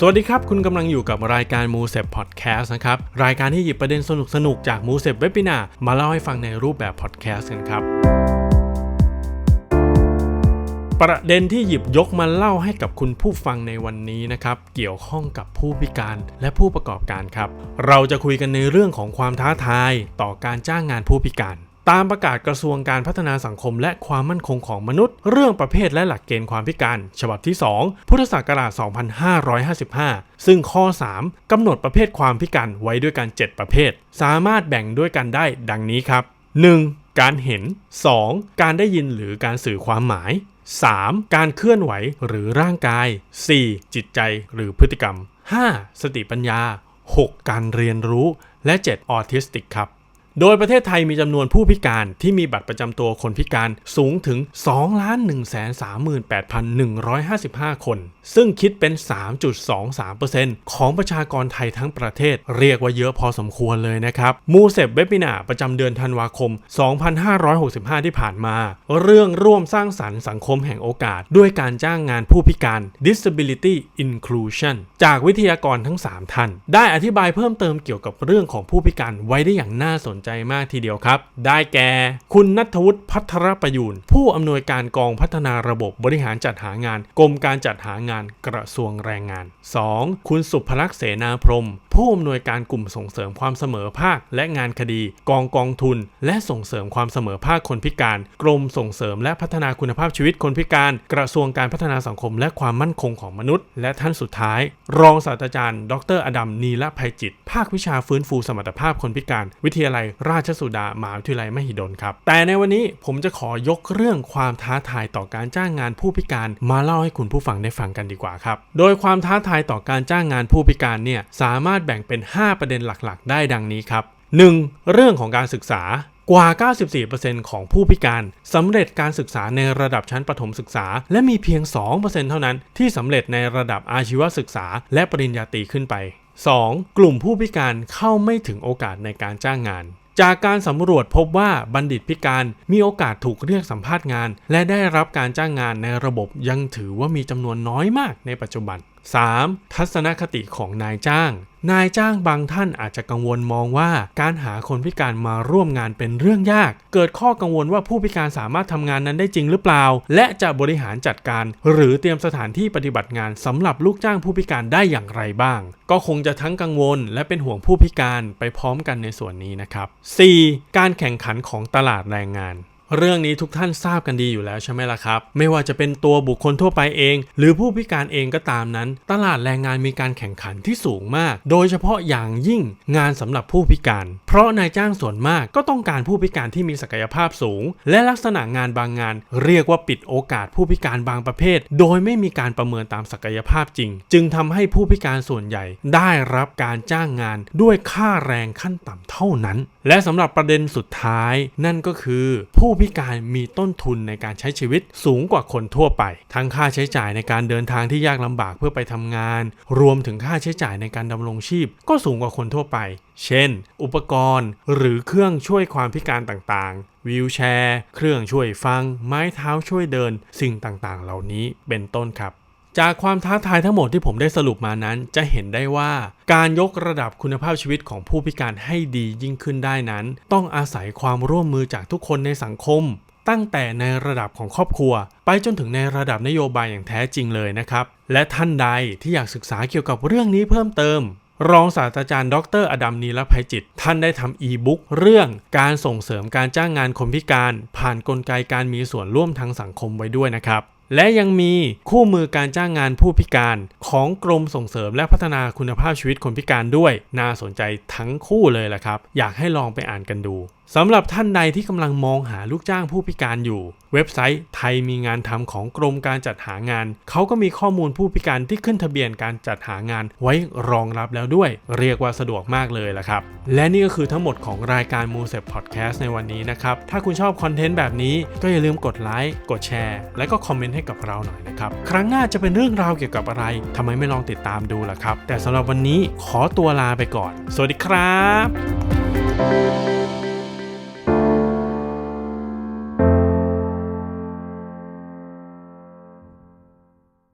สวัสดีครับ คุณกำลังอยู่กับรายการมูเซ p พอดแคสต์นะครับ รายการที่หยิบประเด็นสนุกๆ จากมูเซ p เว็บ i นามาเล่าให้ฟังในรูปแบบพอดแคสต์กันครับ ประเด็นที่หยิบยกมาเล่าให้กับคุณผู้ฟังในวันนี้นะครับ เกี่ยวข้องกับผู้พิการและผู้ประกอบการครับ เราจะคุยกันในเรื่องของความท้าทายต่อการจ้างงานผู้พิการ ตามประกาศกระทรวงการพัฒนาสังคม และความมั่นคงของมนุษย์ เรื่องประเภทและหลักเกณฑ์ความพิการ ฉบับที่ 2 พุทธศักราช 2555 ซึ่งข้อ 3กำหนดประเภทความพิการไว้ด้วยกัน 7 ประเภท สามารถแบ่งด้วยกันได้ดังนี้ครับ 1. การเห็น 2. การได้ยินหรือการสื่อความหมาย 3. การเคลื่อนไหวหรือร่างกาย 4. จิตใจหรือพฤติกรรม 5. สติปัญญา 6. การเรียนรู้ และ 7. ออทิสติกครับ โดยประเทศไทยมีจำนวนผู้พิการที่มีบัตรประจำตัวคนพิการสูงถึง 2,138,155 คน ซึ่งคิดเป็น 3.23%ของประชากรไทยทั้งประเทศ เรียกว่าเยอะพอสมควรเลยนะครับ มูเซบเวบินาประจำเดือนธันวาคม 2565 ที่ผ่านมา เรื่องร่วมสร้างสรรค์สังคมแห่งโอกาส ด้วยการจ้างงานผู้พิการ disability inclusion จากวิทยากรทั้ง 3 ท่าน ได้อธิบายเพิ่มเติมเกี่ยวกับเรื่องของผู้พิการไว้ได้อย่างน่าสนใจมากทีเดียวครับ ได้แก่คุณนัทวุฒิพัทรประยูนผู้อำนวยการกองพัฒนาระบบบริหารจัดหางาน กรมการจัดหางานกระทรวงแรงงาน 2. คุณสุภลักษณ์เสนาพรมผู้อำนวยการกลุ่มส่งเสริมความเสมอภาค และงานคดี กองกองทุน และส่งเสริมความเสมอภาคคนพิการ กรมส่งเสริมและพัฒนาคุณภาพชีวิตคนพิการ กระทรวงการพัฒนาสังคม และความมั่นคงของมนุษย์ และท่านสุดท้าย รองศาสตราจารย์ ดรอดัมนีละภัยจิต ภาควิชาฟื้นฟูสมรรถภาพคนพิการ วิทยาลัยราชสุดามหาวิทยาลัยมหิดลครับ แต่ในวันนี้ผมจะขอยกเรื่องความท้าทายต่อการจ้างงานผู้พิการมาเล่าให้คุณผู้ฟังได้ฟังกันดีกว่าครับ โดยความท้าทายต่อการจ้างงานผู้พิการเนี่ยสามารถแบ่งเป็น 5 ประเด็นหลักๆ ได้ดังนี้ครับ 1. เรื่องของการศึกษากว่า 94%ของผู้พิการสำเร็จการศึกษาในระดับชั้นประถมศึกษา และมีเพียง 2%เท่านั้นที่สำเร็จในระดับอาชีวศึกษา และปริญญาตรีขึ้นไป 2. กลุ่มผู้พิการเข้าไม่ถึงโอกาสในการจ้างงาน จากการสำรวจพบว่าบัณฑิตพิการมีโอกาสถูกเรียกสัมภาษณ์งาน และได้รับการจ้างงานในระบบยังถือว่ามีจำนวนน้อยมากในปัจจุบัน 3. ทัศนคติของนายจ้าง นายจ้างบางท่านอาจจะกังวลมองว่า การหาคนพิการมาร่วมงานเป็นเรื่องยาก เกิดข้อกังวลว่าผู้พิการสามารถทำงานนั้นได้จริงหรือเปล่า และจะบริหารจัดการ หรือเตรียมสถานที่ปฏิบัติงานสำหรับลูกจ้างผู้พิการได้อย่างไรบ้าง ก็คงจะทั้งกังวล และเป็นห่วงผู้พิการไปพร้อมกันในส่วนนี้นะครับ 4. การแข่งขันของตลาดแรงงาน เรื่องนี้ทุกท่านทราบกันดีอยู่แล้วใช่ไหมล่ะครับ ไม่ว่าจะเป็นตัวบุคคลทั่วไปเอง หรือผู้พิการเองก็ตามนั้น ตลาดแรงงานมีการแข่งขันที่สูงมาก โดยเฉพาะอย่างยิ่งงานสำหรับผู้พิการ เพราะนายจ้างส่วนมากก็ต้องการผู้พิการที่มีศักยภาพสูง และลักษณะงานบางงาน เรียกว่าปิดโอกาสผู้พิการบางประเภท โดยไม่มีการประเมินตามศักยภาพจริง จึงทำให้ผู้พิการส่วนใหญ่ ได้รับการจ้างงานด้วยค่าแรงขั้นต่ำเท่านั้น และสำหรับประเด็นสุดท้าย นั่นก็คือผู้พิการมีต้นทุนในการใช้ชีวิตสูงกว่าคนทั่วไป ทั้งค่าใช้จ่ายในการเดินทางที่ยากลำบากเพื่อไปทำงาน รวมถึงค่าใช้จ่ายในการดำรงชีพ ก็สูงกว่าคนทั่วไป เช่น อุปกรณ์ หรือเครื่องช่วยความพิการต่างๆวีลแชร์ เครื่องช่วยฟัง ไม้เท้าช่วยเดิน สิ่งต่างๆ เหล่านี้เป็นต้นครับ จากความท้าทายทั้งหมดที่ผมได้สรุปมานั้น จะเห็นได้ว่าการยกระดับคุณภาพชีวิตของผู้พิการให้ดียิ่งขึ้นได้นั้น ต้องอาศัยความร่วมมือจากทุกคนในสังคม ตั้งแต่ในระดับของครอบครัว ไปจนถึงในระดับนโยบายอย่างแท้จริงเลยนะครับ และท่านใดที่อยากศึกษาเกี่ยวกับเรื่องนี้เพิ่มเติม รองศาสตราจารย์ ดร อดัมนีลภัยจิต ท่านได้ทำอีบุ๊กเรื่องการส่งเสริมการจ้างงานคนพิการ ผ่านนกลไกการมีส่วนร่วมทางสังคมไว้ด้วยนะครับ และยังมีคู่มือการจ้างงานผู้พิการของกรมส่งเสริมและพัฒนาคุณภาพชีวิตคนพิการด้วย น่าสนใจทั้งคู่เลยแหละครับ อยากให้ลองไปอ่านกันดู สำหรับท่านใดที่กำลังมองหาลูกจ้างผู้พิการอยู่ เว็บไซต์ไทยมีงานทำของกรมการจัดหางาน เขาก็มีข้อมูลผู้พิการที่ขึ้นทะเบียนการจัดหางานไว้รองรับแล้วด้วย เรียกว่าสะดวกมากเลยละครับ และนี่ก็คือทั้งหมดของรายการมูเซ p พอดแคสต์ในวันนี้นะครับ ถ้าคุณชอบคอนเทนต์แบบนี้ก็อย่าลืมกดไลค์กดแชร์ และก็คอมเมนต์ให้กับเราหน่อยนะครับครั้งหน้าจะเป็นเรื่องราวเกี่ยวกับอะไรทำไมไม่ลองติดตามดูล่ะครับ แต่สำหรับวันนี้ขอตัวลาไปก่อน สวัสดีครับ